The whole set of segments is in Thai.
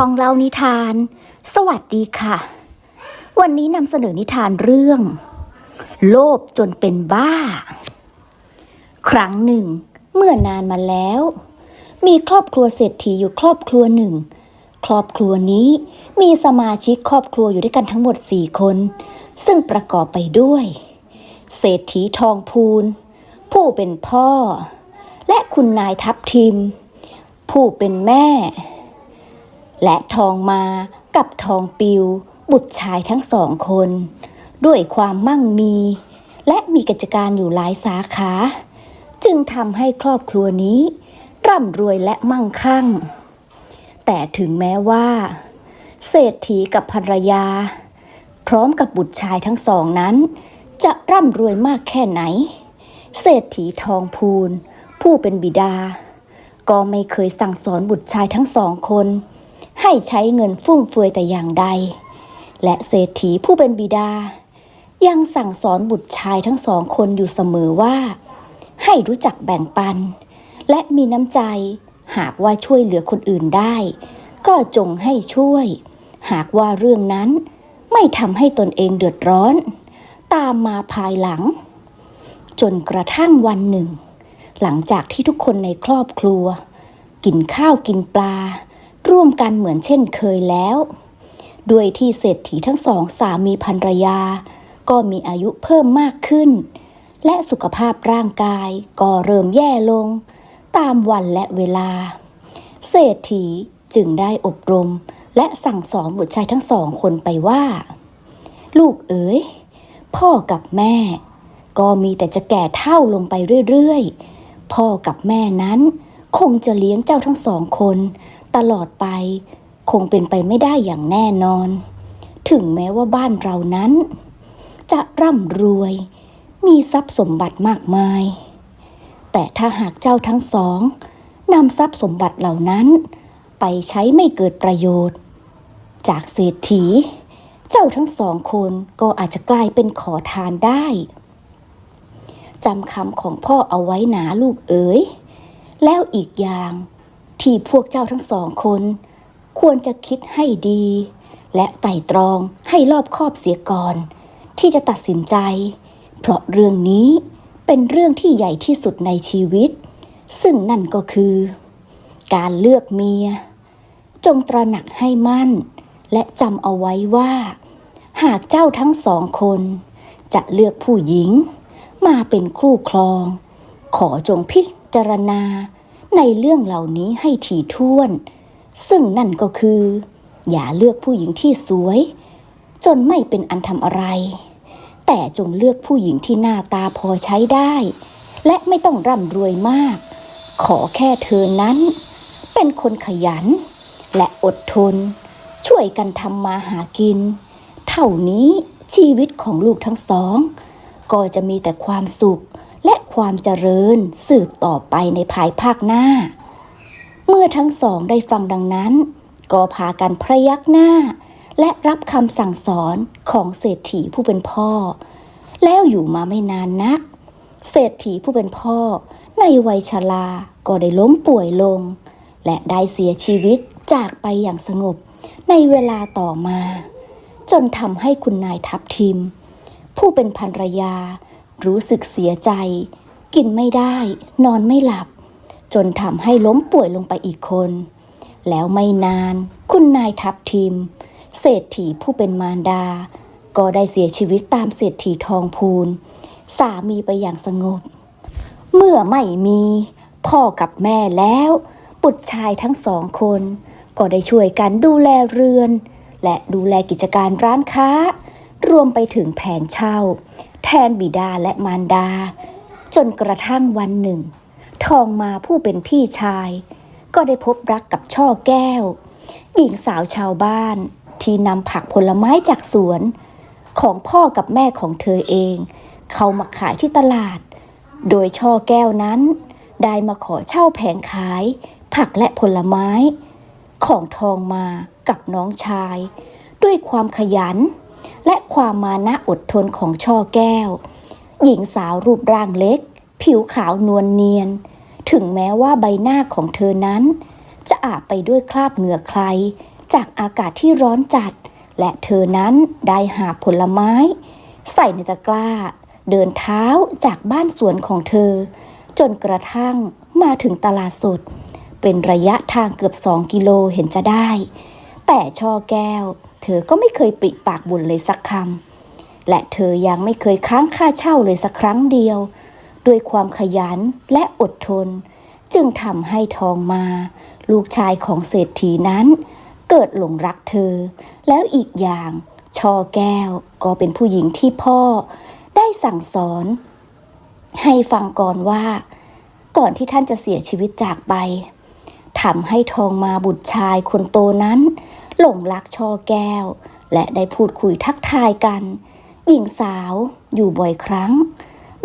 ช่องเล่านิทาน สวัสดีค่ะ วันนี้นำเสนอนิทานเรื่อง โลภจนเป็นบ้า ครั้งหนึ่ง เมื่อนานมาแล้ว มีครอบครัวเศรษฐีอยู่ครอบครัวหนึ่ง ครอบครัวนี้มีสมาชิกครอบครัวอยู่ด้วยกันทั้งหมดสี่คน ซึ่งประกอบไปด้วย เศรษฐีทองพูน ผู้เป็นพ่อ และคุณนายทับทิม ผู้เป็นแม่ และทองมากับทองปิว บุตรชายทั้งสองคน ด้วยความมั่งมี และมีกิจการอยู่หลายสาขา จึงทำให้ครอบครัวนี้ ร่ำรวยและมั่งคั่ง แต่ถึงแม้ว่า เศรษฐีกับภรรยา พร้อมกับบุตรชายทั้งสองนั้น จะร่ำรวยมากแค่ไหน เศรษฐีทองพูน ผู้เป็นบิดา ก็ไม่เคยสั่งสอนบุตรชายทั้งสองคน ให้ใช้เงินฟุ่มเฟือยแต่อย่างใด และเศรษฐีผู้เป็นบิดา ยังสั่งสอนบุตรชายทั้งสองคนอยู่เสมอว่า ให้รู้จักแบ่งปัน และมีน้ำใจ หากว่าช่วยเหลือคนอื่นได้ ก็จงให้ช่วย หากว่าเรื่องนั้นไม่ทำให้ตนเองเดือดร้อน ตามมาภายหลัง จนกระทั่งวันหนึ่ง หลังจากที่ทุกคนในครอบครัว กินข้าวกินปลา ร่วมกันเหมือนเช่นเคยแล้ว ด้วยที่เศรษฐีทั้งสองสามีภรรยา ก็มีอายุเพิ่มมากขึ้น และสุขภาพร่างกายก็เริ่มแย่ลง ตามวันและเวลา เศรษฐีจึงได้อบรมและสั่งสอนบุตรชายทั้งสองคนไปว่า ลูกเอ๋ยพ่อกับแม่ ก็มีแต่จะแก่เท่าลงไปเรื่อยๆ พ่อกับแม่นั้น คงจะเลี้ยงเจ้าทั้งสองคน ตลอดไป คงเป็นไปไม่ได้อย่างแน่นอน ถึงแม้ว่าบ้านเรานั้น จะร่ำรวย มีทรัพย์สมบัติมากมาย แต่ถ้าหากเจ้าทั้งสองนำทรัพย์สมบัติเหล่านั้น ไปใช้ไม่เกิดประโยชน์ จากเศรษฐี เจ้าทั้งสองคนก็อาจจะกลายเป็นขอทานได้จำคำของพ่อเอาไว้หนาลูกเอ๋ย แล้วอีกอย่าง ที่พวกเจ้าทั้งสองคน ควรจะคิดให้ดี และไต่ตรองให้รอบคอบเสียก่อน ที่จะตัดสินใจ เพราะเรื่องนี้เป็นเรื่องที่ใหญ่ที่สุดในชีวิต ซึ่งนั่นก็คือ การเลือกเมีย จงตระหนักให้มั่น และจำเอาไว้ว่า หากเจ้าทั้งสองคน จะเลือกผู้หญิง มาเป็นคู่ครอง ขอจงพิจารณา ในเรื่องเหล่านี้ให้ถี่ถ้วน ซึ่งนั่นก็คือ อย่าเลือกผู้หญิงที่สวย จนไม่เป็นอันทำอะไร แต่จงเลือกผู้หญิงที่หน้าตาพอใช้ได้ และไม่ต้องร่ำรวยมาก ขอแค่เธอนั้น เป็นคนขยัน และอดทน ช่วยกันทำมาหากิน เท่านี้ชีวิตของลูกทั้งสอง ก็จะมีแต่ความสุข และความเจริญสืบต่อไปในภายภาคหน้า เมื่อทั้งสองได้ฟังดังนั้น ก็พากันพยักหน้า และรับคำสั่งสอนของเศรษฐีผู้เป็นพ่อ แล้วอยู่มาไม่นานนัก เศรษฐีผู้เป็นพ่อ ในวัยชราก็ได้ล้มป่วยลง และได้เสียชีวิตจากไปอย่างสงบในเวลาต่อมา จนทำให้คุณนายทับทิม ผู้เป็นภรรยา รู้สึกเสียใจ กินไม่ได้ นอนไม่หลับ จนทำให้ล้มป่วยลงไปอีกคน แล้วไม่นาน คุณนายทับทิม เศรษฐีผู้เป็นมารดา ก็ได้เสียชีวิตตามเศรษฐีทองพูน สามีไปอย่างสงบ เมื่อไม่มี พ่อกับแม่แล้ว บุตรชายทั้งสองคน ก็ได้ช่วยกันดูแลเรือน และดูแลกิจการร้านค้ารวมไปถึงแผงเช่า แทนบิดาและมารดา จนกระทั่งวันหนึ่ง ทองมาผู้เป็นพี่ชาย ก็ได้พบรักกับช่อแก้ว หญิงสาวชาวบ้านที่นำผักผลไม้จากสวน ของพ่อกับแม่ของเธอเอง เขามาขายที่ตลาด โดยช่อแก้วนั้น ได้มาขอเช่าแผงขาย ผักและผลไม้ ของทองมากับน้องชาย ด้วยความขยัน และความมานะอดทนของช่อแก้ว หญิงสาวรูปร่างเล็ก ผิวขาวนวลเนียน ถึงแม้ว่าใบหน้าของเธอนั้น จะอาบไปด้วยคราบเหงื่อใคร จากอากาศที่ร้อนจัด และเธอนั้นได้หาผลไม้ ใส่ในตะกร้า เดินเท้าจากบ้านสวนของเธอ จนกระทั่งมาถึงตลาดสด เป็นระยะทางเกือบสองกิโลเห็นจะได้ แต่ช่อแก้ว อก็ไม่เคยปริปากบุญเลยสักคำและเธอยังไม่เคยค้างค่าเช่าเลยสักครั้งเดียว ด้วยความขยันและอดทน จึงทำให้ทองมา ลูกชายของเศรษฐีนั้น เกิดหลงรักเธอ แล้วอีกอย่างช่อแก้วก็เป็นผู้หญิงที่พ่อ ได้สั่งสอน ให้ฟังก่อนว่า ก่อนที่ท่านจะเสียชีวิตจากไปทำให้ทองมาบุตรชายคนโตนั้น หลงรักช่อแก้ว และได้พูดคุยทักทายกัน หญิงสาวอยู่บ่อยครั้ง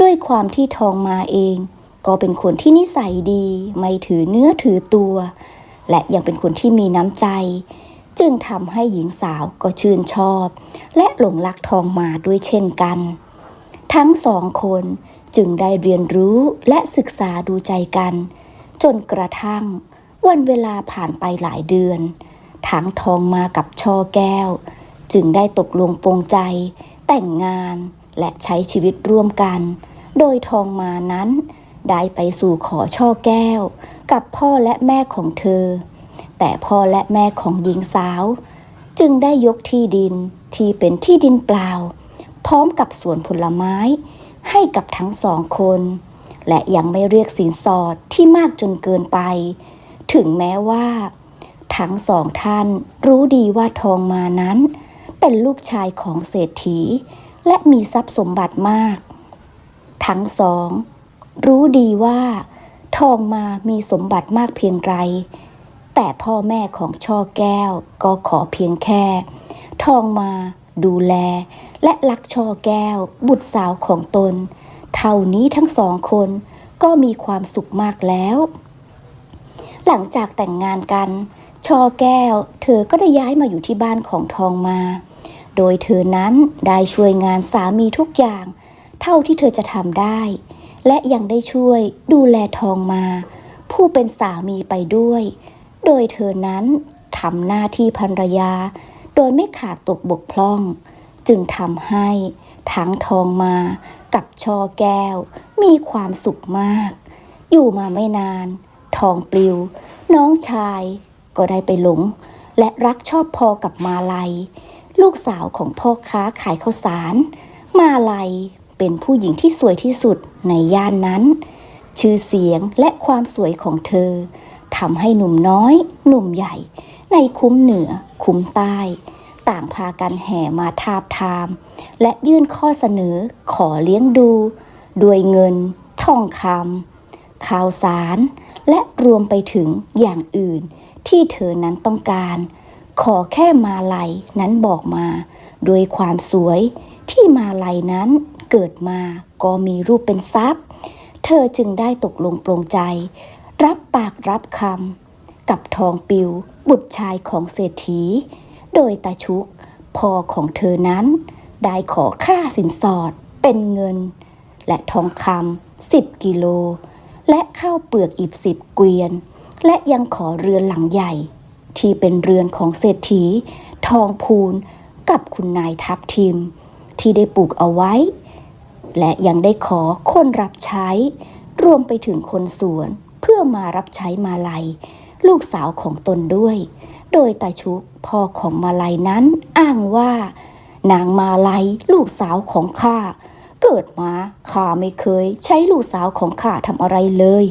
ด้วยความที่ทองมาเอง ก็เป็นคนที่นิสัยดี ไม่ถือเนื้อถือตัว และยังเป็นคนที่มีน้ำใจ จึงทำให้หญิงสาวก็ชื่นชอบ และหลงรักทองมาด้วยเช่นกัน ทั้งสองคนจึงได้เรียนรู้และศึกษาดูใจกัน จนกระทั่งวันเวลาผ่านไปหลายเดือน ทั้งทองมากับช่อแก้ว จึงได้ตกลงปรงใจ แต่งงานและใช้ชีวิตร่วมกัน โดยทองมานั้น ได้ไปสู่ขอช่อแก้ว กับพ่อและแม่ของเธอ แต่พ่อและแม่ของหญิงสาว จึงได้ยกที่ดินที่เป็นที่ดินเปล่า พร้อมกับสวนผลไม้ให้กับทั้งสองคน และยังไม่เรียกสินสอดที่มากจนเกินไป ถึงแม้ว่า ทั้งสองท่านรู้ดีว่าทองมานั้น เป็นลูกชายของเศรษฐี และมีทรัพย์สมบัติมาก ทั้งสอง รู้ดีว่า ทองมามีสมบัติมากเพียงไร แต่พ่อแม่ของช่อแก้วก็ขอเพียงแค่ ทองมาดูแล และรักช่อแก้ว บุตรสาวของตน เท่านี้ทั้งสองคนก็มีความสุขมากแล้ว หลังจากแต่งงานกัน ช่อแก้ว เธอก็ได้ย้ายมาอยู่ที่บ้านของทองมา โดยเธอนั้นได้ช่วยงานสามีทุกอย่าง เท่าที่เธอจะทำได้ และยังได้ช่วยดูแลทองมา ผู้เป็นสามีไปด้วย โดยเธอนั้นทำหน้าที่ภรรยา โดยไม่ขาดตกบกพร่อง จึงทำให้ทั้งทองมากับช่อแก้ว มีความสุขมาก อยู่มาไม่นาน ทองปลิว น้องชาย ก็ได้ไปหลง และรักชอบพอกับมาลัย ลูกสาวของพ่อค้าขายข้าวสาร มาลัยเป็นผู้หญิงที่สวยที่สุดในย่านนั้น ชื่อเสียงและความสวยของเธอทำให้หนุ่มน้อย หนุ่มใหญ่ ในคุ้มเหนือ คุ้มใต้ ต่างพากันแห่มาทาบทาม และยื่นข้อเสนอขอเลี้ยงดูด้วยเงิน ทองคำข่าวสาร และรวมไปถึงอย่างอื่น ที่เธอนั้นต้องการ ขอแค่มาลัยนั้นบอกมาโดยความสวยที่มาลัยนั้นเกิดมาก็มีรูปเป็นทรัพย์ เธอจึงได้ตกลงปรงใจ รับปากรับคำกับทองปิวบุตรชายของเศรษฐี โดยตาชุกพ่อของเธอนั้น ได้ขอค่าสินสอดเป็นเงิน และทองคำสิบกิโล และข้าวเปลือกอีกสิบเกวียน และยังขอเรือนหลังใหญ่ ที่เป็นเรือนของเศรษฐี ทองพูนกับคุณนายทับทิม ที่ได้ปลูกเอาไว้ และยังได้ขอคนรับใช้ รวมไปถึงคนสวนเพื่อมารับใช้มาลัย ลูกสาวของตนด้วย โดยตาชุกพ่อของมาลัยนั้นอ้างว่า นางมาลัยลูกสาวของข้าเกิดมาข้าไม่เคยใช้ลูกสาวของข้าทำอะไรเลย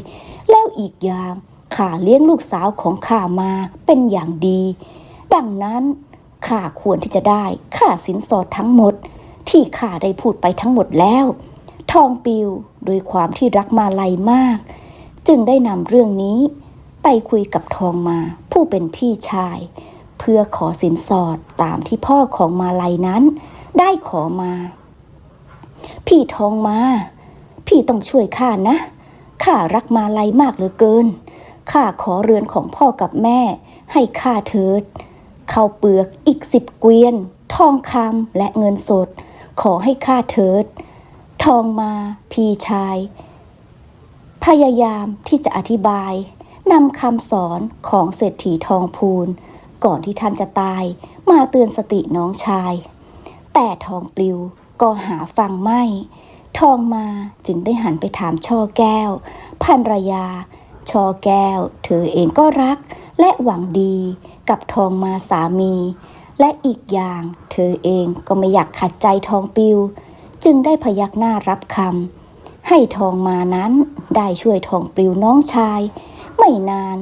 แล้วอีกอย่าง ข้าเลี้ยงลูกสาวของข้ามาเป็นอย่างดี ดังนั้นข้าควรที่จะได้ค่าสินสอดทั้งหมด ที่ข้าได้พูดไปทั้งหมดแล้ว ทองปิวโดยความที่รักมาลัยมาก จึงได้นำเรื่องนี้ ไปคุยกับทองมา ผู้เป็นพี่ชาย เพื่อขอสินสอดตามที่พ่อของมาลัยนั้น ได้ขอมา พี่ทองมา พี่ต้องช่วยข้านะข้ารักมาลัยมากเหลือเกิน ข้าขอเรือนของพ่อกับแม่ ให้ข้าเถิดข้าวเปลือกอีกสิบเกวียน ทองคำและเงินสด ขอให้ข้าเถิด ทองมาพี่ชาย พยายามที่จะอธิบายนำคำสอนของเศรษฐีทองพูน ก่อนที่ท่านจะตายมาเตือนสติน้องชาย แต่ทองปลิวก็หาฟังไม่ ทองมาจึงได้หันไปถามช่อแก้วภรรยา ช่อแก้ว เธอเองก็รัก และหวังดีกับทองมาสามี และอีกอย่าง เธอเองก็ไม่อยากขัดใจทองปิว จึงได้พยักหน้ารับคำให้ทองมานั้นได้ช่วยทองปลิวน้องชาย ไม่นาน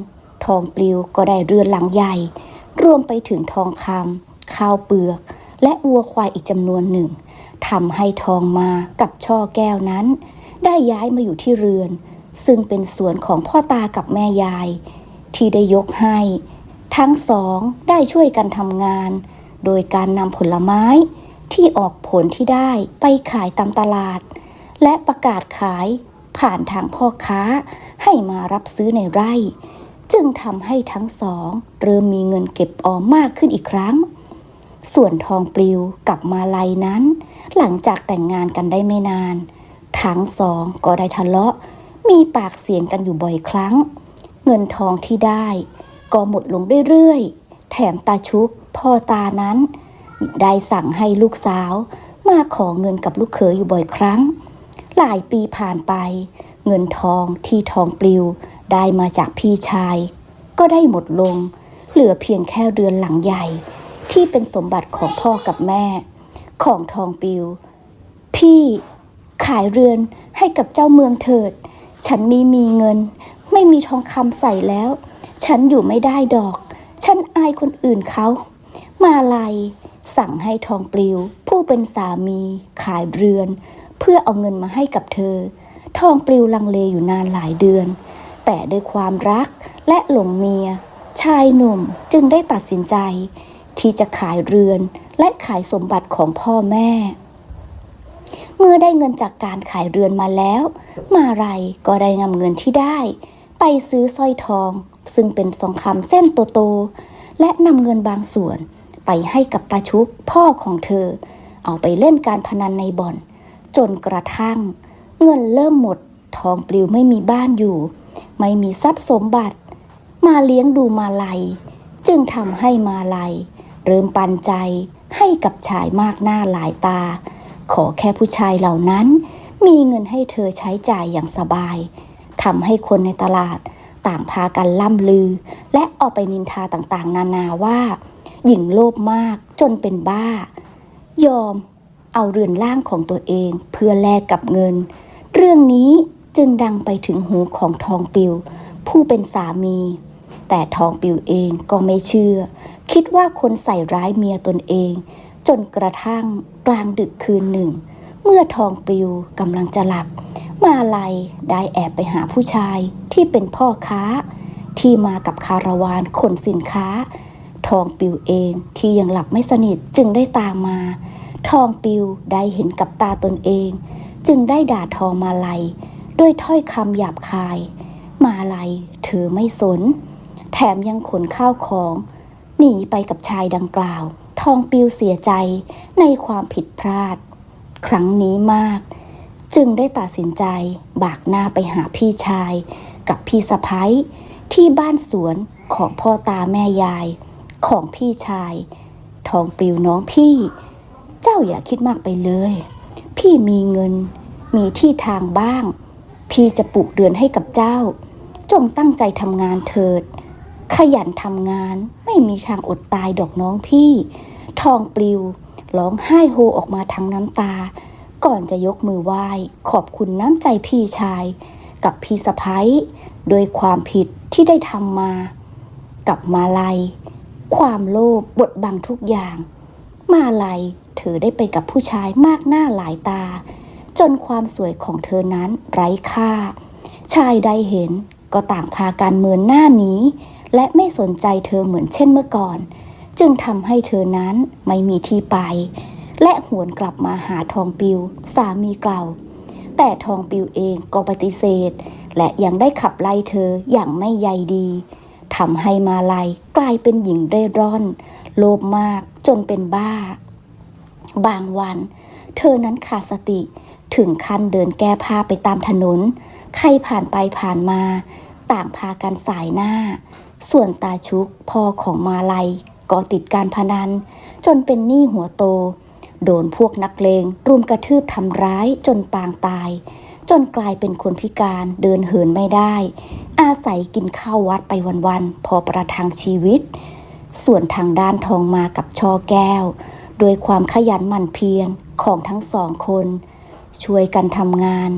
ทองปลิวก็ได้เรือนหลังใหญ่ รวมไปถึงทองคำข้าวเปลือก และวัวควายอีกจำนวนหนึ่งทำให้ทองมากับช่อแก้วนั้น ได้ย้ายมาอยู่ที่เรือน ซึ่งเป็นสวนของพ่อตากับแม่ยาย ที่ได้ยกให้ ทั้งสองได้ช่วยกันทำงาน โดยการนำผลไม้ที่ออกผลที่ได้ไปขายตามตลาด และประกาศขายผ่านทางพ่อค้าให้มารับซื้อในไร่ จึงทำให้ทั้งสองเริ่มมีเงินเก็บออมมากขึ้นอีกครั้ง ส่วนทองปลิวกับมาลัยนั้น หลังจากแต่งงานกันได้ไม่นาน ทั้งสองก็ได้ทะเลาะ มีปากเสียงกันอยู่บ่อยครั้ง เงินทองที่ได้ ก็หมดลงเรื่อยๆ แถมตาชุกพ่อตานั้น ได้สั่งให้ลูกสาว มาขอเงินกับลูกเขยอยู่บ่อยครั้ง หลายปีผ่านไป เงินทองที่ทองปลิวได้มาจากพี่ชาย ก็ได้หมดลง เหลือเพียงแค่เรือนหลังใหญ่ ที่เป็นสมบัติของพ่อกับแม่ ของทองปลิว พี่ขายเรือนให้กับเจ้าเมืองเถิด ฉันไม่มีเงิน ไม่มีทองคำใส่แล้ว ฉันอยู่ไม่ได้ดอก ฉันอายคนอื่นเขา มาลัยสั่งให้ทองปลิว ผู้เป็นสามีขายเรือน เพื่อเอาเงินมาให้กับเธอ ทองปลิวลังเลอยู่นานหลายเดือน แต่ด้วยความรักและหลงเมีย ชายหนุ่มจึงได้ตัดสินใจ ที่จะขายเรือนและขายสมบัติของพ่อแม่ เมื่อได้เงินจากการขายเรือนมาแล้ว มาไรก็ได้นำเงินที่ได้ ไปซื้อสร้อยทอง ซึ่งเป็นทองคำเส้นโตๆและนำเงินบางส่วน ไปให้กับตาชุกพ่อของเธอ เอาไปเล่นการพนันในบ่อน จนกระทั่ง เงินเริ่มหมด ทองปลิวไม่มีบ้านอยู่ ไม่มีทรัพย์สมบัติ มาเลี้ยงดูมาลัย จึงทำให้มาลัย เริ่มปันใจให้กับชายมากหน้าหลายตา ขอแค่ผู้ชายเหล่านั้น มีเงินให้เธอใช้จ่ายอย่างสบายทำให้คนในตลาดต่างพากันล่ำลือ และออกไปนินทาต่างๆ นานาว่า หญิงโลภมากจนเป็นบ้า ยอมเอาเรือนร่างของตัวเองเพื่อแลกกับเงิน เรื่องนี้จึงดังไปถึงหูของทองปิว ผู้เป็นสามี แต่ทองปิวเองก็ไม่เชื่อ คิดว่าคนใส่ร้ายเมียตนเอง จนกระทั่งกลางดึกคืนหนึ่ง เมื่อทองปลิวกำลังจะหลับ มาลัยได้แอบไปหาผู้ชายที่เป็นพ่อค้า ที่มากับคาราวานขนสินค้า ทองปิวเองที่ยังหลับไม่สนิทจึงได้ตามมา ทองปิวได้เห็นกับตาตนเอง จึงได้ด่าทองมาลัยด้วยถ้อยคำหยาบคาย มาลัยเธอไม่สน แถมยังขนข้าวของหนีไปกับชายดังกล่าว ทองปิวเสียใจในความผิดพลาด ครั้งนี้มาก จึงได้ตัดสินใจบากหน้าไปหาพี่ชาย กับพี่สะพ้ยที่บ้านสวนของพ่อตาแม่ยาย ของพี่ชาย ทองปิวน้องพี่ เจ้าอย่าคิดมากไปเลย พี่มีเงิน มีที่ทางบ้าง พี่จะปลูกเรือนให้กับเจ้า จงตั้งใจทำงานเถิดขยันทำงานไม่มีทางอดตายดอกน้องพี่ ทองปลิวร้องไห้โฮออกมาทั้งน้ำตา ก่อนจะยกมือไหว้ ขอบคุณน้ำใจพี่ชาย กับพี่สะพ้ยโดยความผิดที่ได้ทำมา กับมาลัย ความโลภบดบังทุกอย่าง มาลัยเธอได้ไปกับผู้ชายมากหน้าหลายตา จนความสวยของเธอนั้นไร้ค่า ชายใดเห็นก็ต่างพากันเมินหน้านี้ และไม่สนใจเธอเหมือนเช่นเมื่อก่อน จึงทำให้เธอนั้นไม่มีที่ไป และหวนกลับมาหาทองปิว สามีเก่า แต่ทองปิวเองก็ปฏิเสธ และยังได้ขับไล่เธออย่างไม่ใยดีทำให้มาลัยกลายเป็นหญิงเร่ร่อน โลภมากจนเป็นบ้า บางวัน เธอนั้นขาดสติถึงขั้นเดินแก้ผ้าไปตามถนน ใครผ่านไปผ่านมา ต่างพากันสายหน้า ส่วนตาชุกพ่อของมาลัย ก็ติดการพนัน จนเป็นหนี้หัวโต โดนพวกนักเลงรุมกระทืบทำร้ายจนปางตาย จนกลายเป็นคนพิการเดินเหินไม่ได้ อาศัยกินข้าววัดไปวันๆพอประทังชีวิต ส่วนทางด้านทองมากับช่อแก้ว โดยความขยันหมั่นเพียรของทั้งสองคน ช่วยกันทำงาน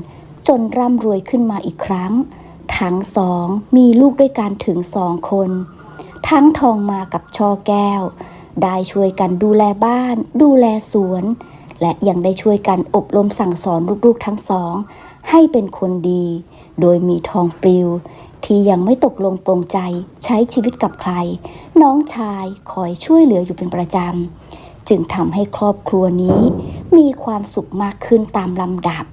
จนร่ำรวยขึ้นมาอีกครั้ง ทั้งสองมีลูกด้วยกันถึงสองคน ทั้งทองมากับช่อแก้ว ได้ช่วยกันดูแลบ้าน ดูแลสวน และยังได้ช่วยกันอบรมสั่งสอนลูกๆทั้งสอง ให้เป็นคนดี โดยมีทองปลิว ที่ยังไม่ตกลงปรงใจใช้ชีวิตกับใคร น้องชายคอยช่วยเหลืออยู่เป็นประจำ จึงทำให้ครอบครัวนี้ มีความสุขมากขึ้นตามลำดับ